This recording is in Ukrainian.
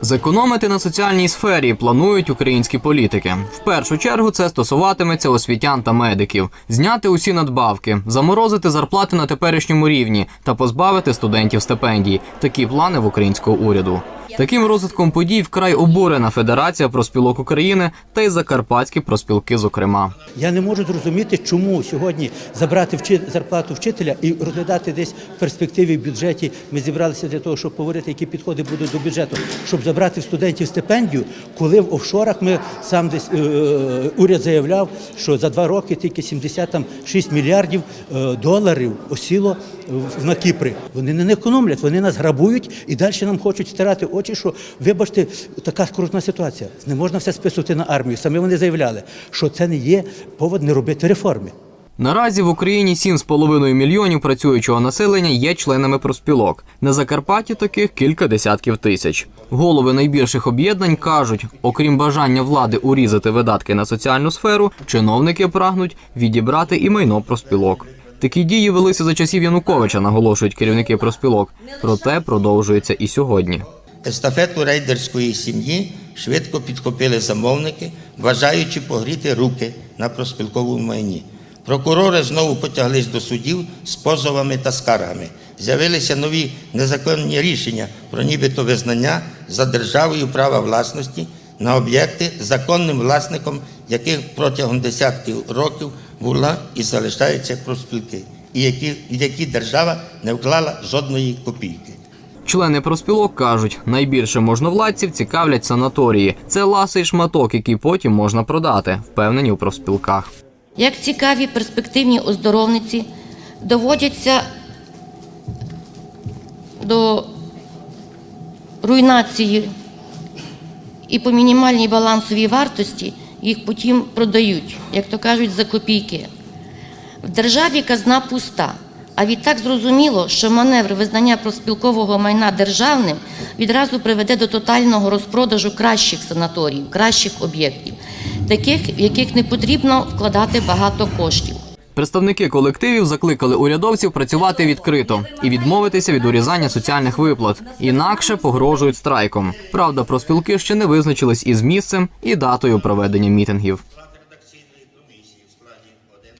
Зекономити на соціальній сфері планують українські політики. В першу чергу це стосуватиметься освітян та медиків, зняти усі надбавки, заморозити зарплати на теперішньому рівні та позбавити студентів стипендій. Такі плани в українського уряду. Таким розвитком подій вкрай обурена Федерація проспілок України та й закарпатські проспілки, зокрема. Я не можу зрозуміти, чому сьогодні забрати вчи... зарплату вчителя і розглядати десь в перспективі в бюджеті. Ми зібралися для того, щоб поговорити, які підходи будуть до бюджету, щоб забрати в студентів стипендію, коли в офшорах ми сам десь е, е, уряд заявляв, що за два роки тільки 76 мільярдів е, доларів осіло на Кіпри. Вони не економлять, вони нас грабують і далі нам хочуть втирати очі, що вибачте, така скрутна ситуація. Не можна все списувати на армію. Саме вони заявляли, що це не є повод не робити реформи. Наразі в Україні 7,5 мільйонів працюючого населення є членами проспілок. На Закарпатті таких кілька десятків тисяч. Голови найбільших об'єднань кажуть, окрім бажання влади урізати видатки на соціальну сферу, чиновники прагнуть відібрати і майно проспілок. Такі дії велися за часів Януковича, наголошують керівники проспілок. Проте продовжується і сьогодні. Естафету рейдерської сім'ї швидко підхопили замовники, бажаючи погріти руки на проспілковому майні. Прокурори знову потяглись до судів з позовами та скаргами. З'явилися нові незаконні рішення про нібито визнання за державою права власності на об'єкти, законним власником яких протягом десятків років була і залишаються проспілки, і які, в які держава не вклала жодної копійки. Члени проспілок кажуть, найбільше можновладців цікавлять санаторії. Це ласий шматок, який потім можна продати, впевнені у профспілках. Як цікаві перспективні оздоровниці доводяться до руйнації і по мінімальній балансовій вартості їх потім продають, як то кажуть, за копійки. В державі казна пуста. А відтак зрозуміло, що маневр визнання проспілкового майна державним відразу приведе до тотального розпродажу кращих санаторіїв, кращих об'єктів, таких, в яких не потрібно вкладати багато коштів. Представники колективів закликали урядовців працювати відкрито і відмовитися від урізання соціальних виплат. Інакше погрожують страйком. Правда, проспілки ще не визначились із місцем і датою проведення мітингів.